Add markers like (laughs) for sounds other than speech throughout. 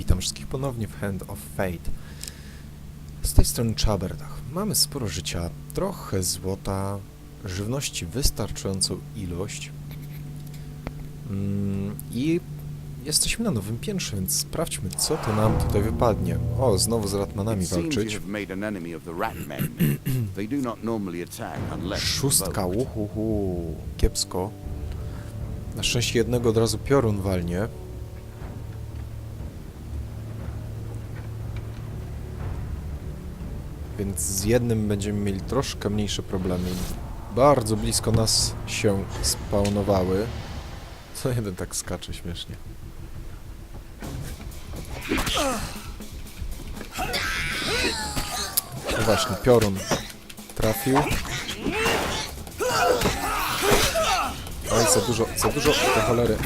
Witam wszystkich ponownie w Hand of Fate. Z tej strony Chaberdach. Mamy sporo życia, trochę złota, żywności wystarczającą ilość mm, i jesteśmy na nowym piętrze, więc sprawdźmy, co to nam tutaj wypadnie. O, znowu z Ratmanami walczyć. (clears throat) Szóstka, uhuhu, kiepsko. Na szczęście jednego od razu piorun walnie. Więc z jednym będziemy mieli troszkę mniejsze problemy. Bardzo blisko nas się spawnowały. Co jeden tak skacze śmiesznie. No właśnie, piorun trafił. Oj, za dużo, za dużo do cholery.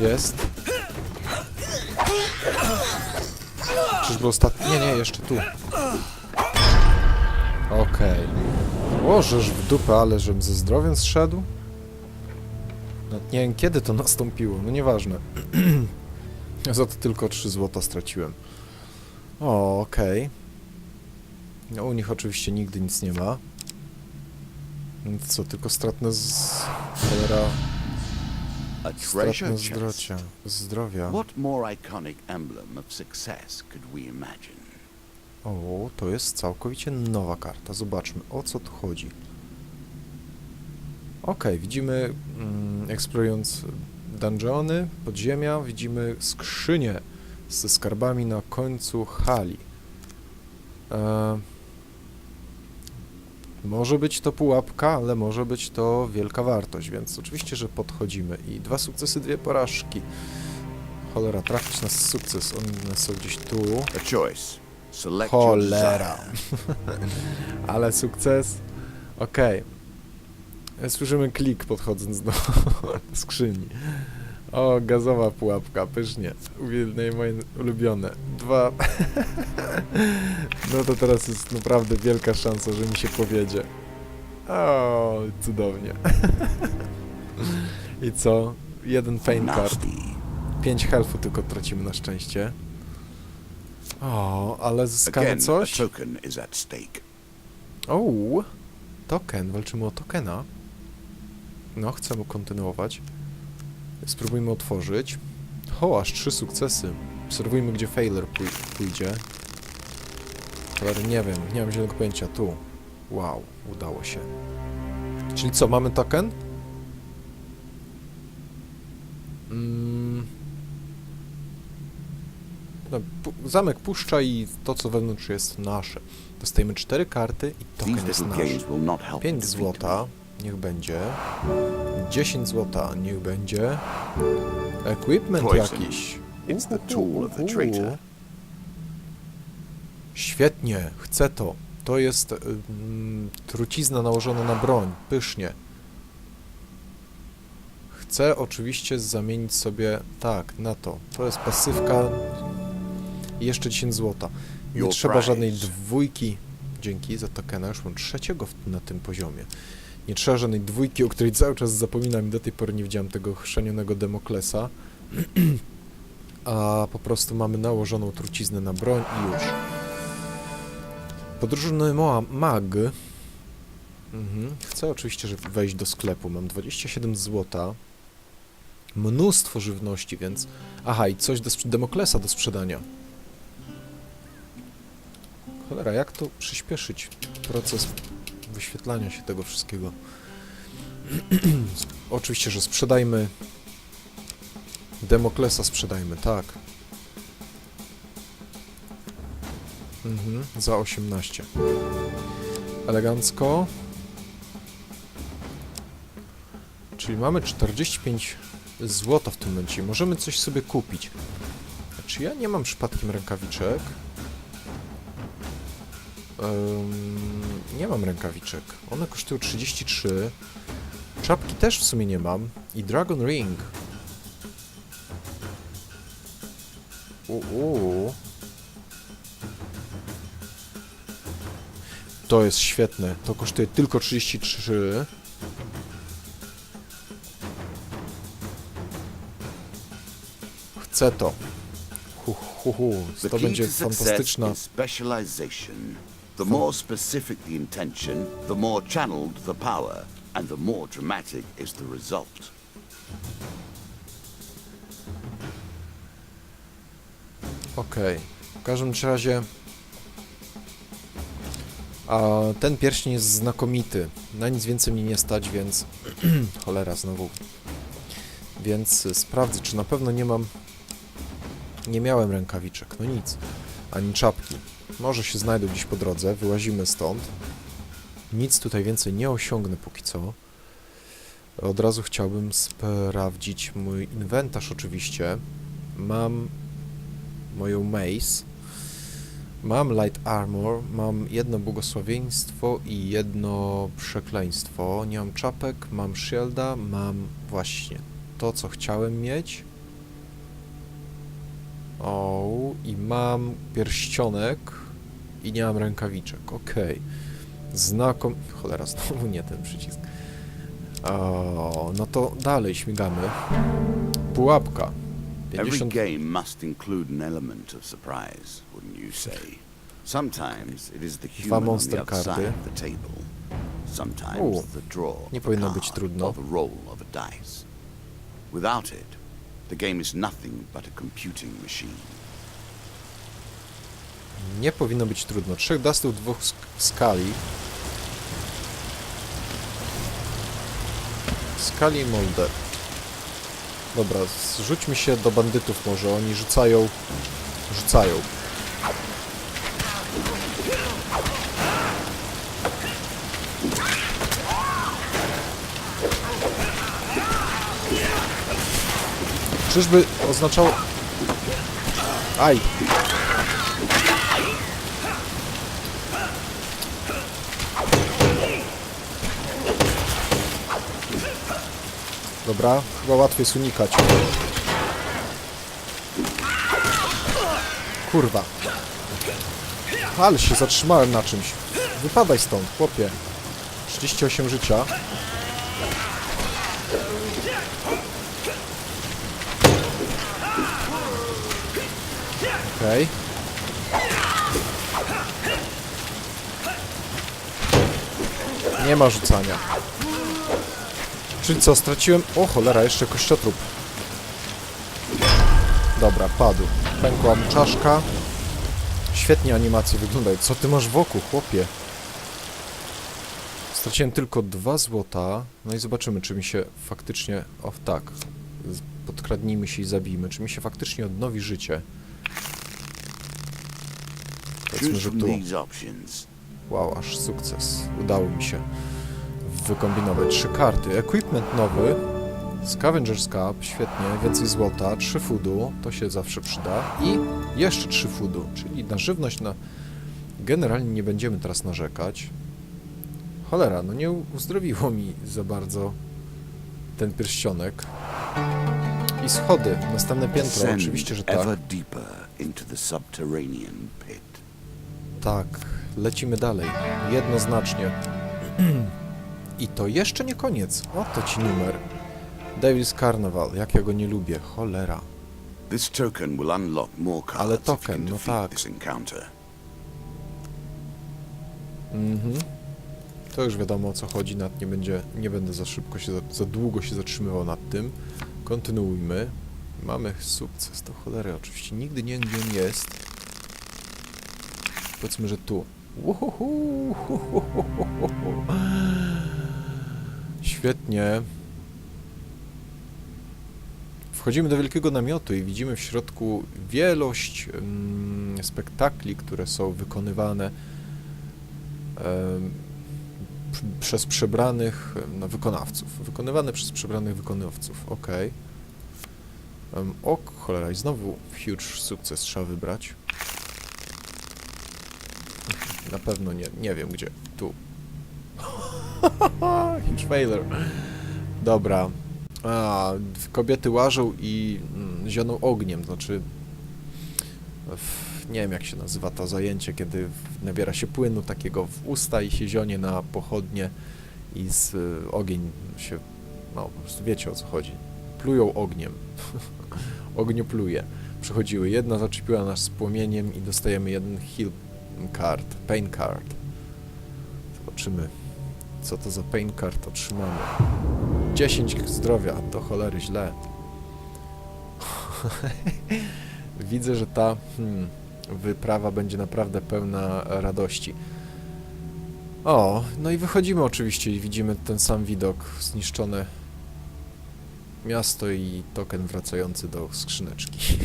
Jest. Czyżby ostatni? Nie, nie, jeszcze tu. Okej. Łożesz w dupę, ale żebym ze zdrowiem zszedł? No, nie wiem, kiedy to nastąpiło, no nieważne. (clears throat) Za to tylko 3 złota straciłem. O, okej. No, u nich oczywiście nigdy nic nie ma. Więc co, tylko stratne z... cholera... A treasure Stratne chest. zdrocia, zdrowia. What more iconic emblem of success could we imagine? O, to jest całkowicie nowa karta. Zobaczmy, o co tu chodzi. Okej, widzimy, mm, eksplorując dungeony, podziemia, widzimy skrzynię ze skarbami na końcu hali. E, może być to pułapka, ale może być to wielka wartość, więc oczywiście, że podchodzimy. I dwa sukcesy, dwie porażki. Cholera, trafić na sukces, one są gdzieś tu. A choice. Select Cholera. (laughs) Ale sukces. Okej. Słyszymy klik podchodząc do (laughs) skrzyni. O, gazowa pułapka, pysznie. Uwielbiam moje ulubione. Dwa. (laughs) No to teraz jest naprawdę wielka szansa, że mi się powiedzie. O, cudownie. (laughs) I co? Jeden pain card. 5 healthu tylko tracimy na szczęście. O, ale zyskamy coś? token is at stake. O, token. Walczymy o tokena. No, chcemy kontynuować. Spróbujmy otworzyć. O, aż trzy sukcesy. Obserwujmy, gdzie failure pój- pójdzie. Ale nie wiem, nie mam zielonego pojęcia. Tu. Wow, udało się. Czyli co, mamy token? Mm. No, pu- zamek puszcza i to, co wewnątrz jest nasze. Dostajemy cztery karty i token jest nasz. gains will not help 5 defeat złota, niech będzie. 10 złota, niech będzie. Equipment Poison. jakiś. It's the tool of the traitor. Świetnie, chcę to. To jest ym, trucizna nałożona na broń, pysznie. Chcę oczywiście zamienić sobie, tak, na to. To jest pasywka jeszcze 10 złota. Nie Your trzeba prize. żadnej dwójki. Dzięki za tokena, już mam trzeciego w, na tym poziomie. Nie trzeba żadnej dwójki, o której cały czas zapominam i do tej pory nie widziałem tego chrzanionego Demoklesa. (clears throat) A po prostu mamy nałożoną truciznę na broń i już. Podróżny Mag. Mhm. Chcę oczywiście, wejść do sklepu. Mam 27 złota. Mnóstwo żywności, więc... Aha, i coś do Demoklesa do sprzedania. Cholera, jak to przyspieszyć proces wyświetlania się tego wszystkiego? (clears throat) Oczywiście, że sprzedajmy Demoklesa sprzedajmy, tak. Mhm, za 18. Elegancko. Czyli mamy 45 złota w tym momencie. Możemy coś sobie kupić. Czy ja nie mam przypadkiem rękawiczek? Ym, nie mam rękawiczek. One kosztują 33. Czapki też w sumie nie mam. I Dragon Ring. Uuu. To jest świetne. To kosztuje tylko 33. Chcę to. Hu, hu, hu. To będzie fantastyczna. The more specific the intention, the more channeled the power, and the more dramatic is the result. Okej. W każdym razie. A ten pierścień jest znakomity. Na nic więcej mnie nie stać, więc. (clears throat) Cholera, znowu. Więc y, sprawdzę, czy na pewno nie mam. Nie miałem rękawiczek. No nic. Ani czapki. Może się znajdą gdzieś po drodze. Wyłazimy stąd. Nic tutaj więcej nie osiągnę póki co. Od razu chciałbym sprawdzić mój inwentarz, oczywiście. Mam moją mace. Mam light armor, mam jedno błogosławieństwo i jedno przekleństwo. Nie mam czapek, mam shielda, mam właśnie to, co chciałem mieć. O, i mam pierścionek i nie mam rękawiczek. Okej. Znakom... Cholera, znowu nie ten przycisk. O, no to dalej śmigamy. Pułapka. Every 50 game must include an element of surprise, wouldn't you say? Sometimes it is the human on monster the other karty. side of the table. Sometimes U, the draw nie powinno być trudno. Without it, the game is nothing but a computing machine. Nie powinno być trudno. Trzech dustów, dwóch sk- skali. Skali Molder. Dobra, zrzućmy się do bandytów może. Oni rzucają... Rzucają. Czyżby oznaczało... Aj! Dobra, chyba łatwiej jest unikać. Kurwa. Ale się zatrzymałem na czymś. Wypadaj stąd, chłopie. 38 życia. Okej. Nie ma rzucania. Czyli co, straciłem... O cholera, jeszcze kościotrup. Dobra, padł. Pękła mu czaszka. Świetnie animacje wyglądają. Co ty masz wokół, chłopie? Straciłem tylko dwa złota. No i zobaczymy, czy mi się faktycznie... O, tak. Podkradnijmy się i zabijmy. Czy mi się faktycznie odnowi życie? Powiedzmy, że tu... Wow, aż sukces. Udało mi się wykombinować trzy karty. Equipment nowy, Scavenger's Cup, świetnie, więcej złota, trzy foodu, to się zawsze przyda i jeszcze trzy foodu, czyli na żywność na... Generalnie nie będziemy teraz narzekać. Cholera, no nie uzdrowiło mi za bardzo ten pierścionek. I schody, następne piętro, oczywiście, że tak. Tak, lecimy dalej. Jednoznacznie. (clears throat) I to jeszcze nie koniec. Oto ci numer. Devil's Carnival, jak ja go nie lubię. Cholera. This token will unlock more cards Ale token, no tak. Mhm. To już wiadomo o co chodzi, nad nie będzie, nie będę za szybko się, za, za długo się zatrzymywał nad tym. Kontynuujmy. Mamy sukces, to cholery oczywiście. Nigdy nie on jest. Powiedzmy, że tu. Uhuhu. Świetnie. Wchodzimy do wielkiego namiotu i widzimy w środku wielość mm, spektakli, które są wykonywane przez przebranych no, wykonawców. Wykonywane przez przebranych wykonawców, ok. Um, o cholera, i znowu huge sukces trzeba wybrać. Na pewno nie, nie wiem gdzie. Tu. (laughs) Huge failure. Dobra. A, kobiety łażą i mm, zioną ogniem, znaczy... W, nie wiem jak się nazywa to zajęcie, kiedy nabiera się płynu takiego w usta i się zionie na pochodnie i z y, ogień się... No, po prostu wiecie o co chodzi. Plują ogniem. (laughs) Ogniu pluje. Przychodziły. Jedna zaczepiła nas z płomieniem i dostajemy jeden heal card, pain card. Zobaczymy, co to za pain card otrzymamy. 10 zdrowia, do cholery źle. (laughs) Widzę, że ta hmm, wyprawa będzie naprawdę pełna radości. O, no i wychodzimy oczywiście i widzimy ten sam widok, zniszczone miasto i token wracający do skrzyneczki. (laughs)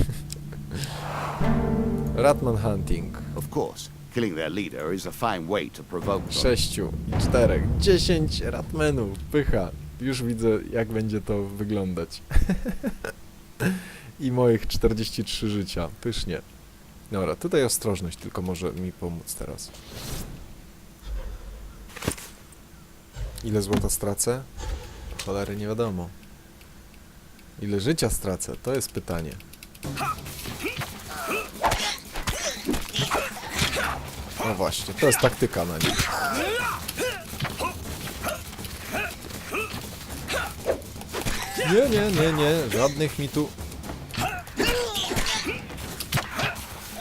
Ratman Hunting. Of course, killing their leader is a fine way to provoke them. Sześciu czterech. Dziesięć Ratmenów. Pycha. Już widzę, jak będzie to wyglądać. (laughs) I moich 43 życia. Pysznie. Dobra, tutaj ostrożność tylko może mi pomóc teraz. Ile złota stracę? Cholery nie wiadomo. Ile życia stracę? To jest pytanie. No właśnie, to jest taktyka na nich. Nie, nie, nie, nie, żadnych mi tu...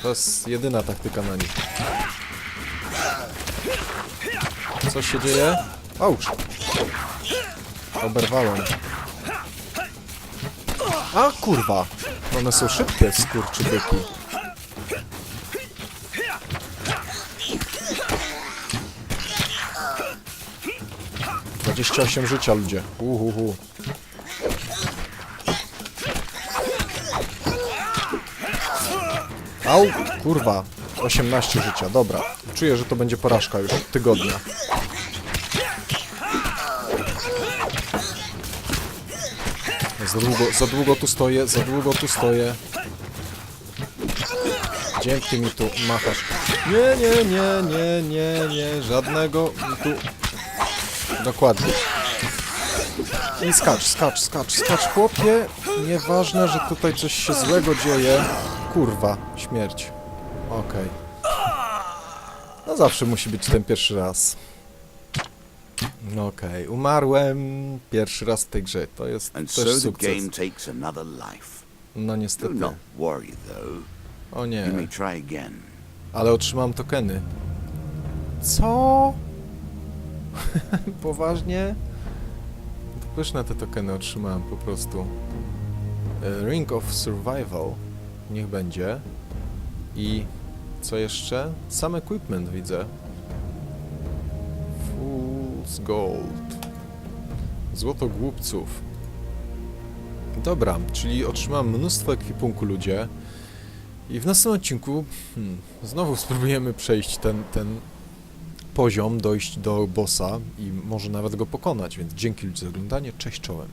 To jest jedyna taktyka na nich. Co się dzieje? Auć! Oberwałem. A kurwa! One są szybkie, skurczybyki. Dwadzieścia osiem życia, ludzie. Uhuhu. Au, kurwa. 18 życia, dobra. Czuję, że to będzie porażka już od tygodnia. Za długo, za długo tu stoję, za długo tu stoję. Dzięki mi tu machasz. Nie, nie, nie, nie, nie, nie, żadnego tu... Dokładnie. I skacz, skacz, skacz, skacz, chłopie. Nieważne, że tutaj coś się złego dzieje. Kurwa, śmierć. Okej. No zawsze musi być ten pierwszy raz. No Okej, umarłem pierwszy raz w tej grze. To jest And też so sukces. No niestety. worry. O nie, ale otrzymam tokeny. Co? (laughs) Poważnie? Pyszne te tokeny otrzymałem po prostu. E, Ring of Survival. Niech będzie. I co jeszcze? Sam equipment widzę. Fool's Gold. Złoto głupców. Dobra, czyli otrzymałem mnóstwo ekwipunku ludzie. I w następnym odcinku hmm, znowu spróbujemy przejść ten, ten poziom, dojść do bossa i może nawet go pokonać, więc dzięki za oglądanie, cześć czołem.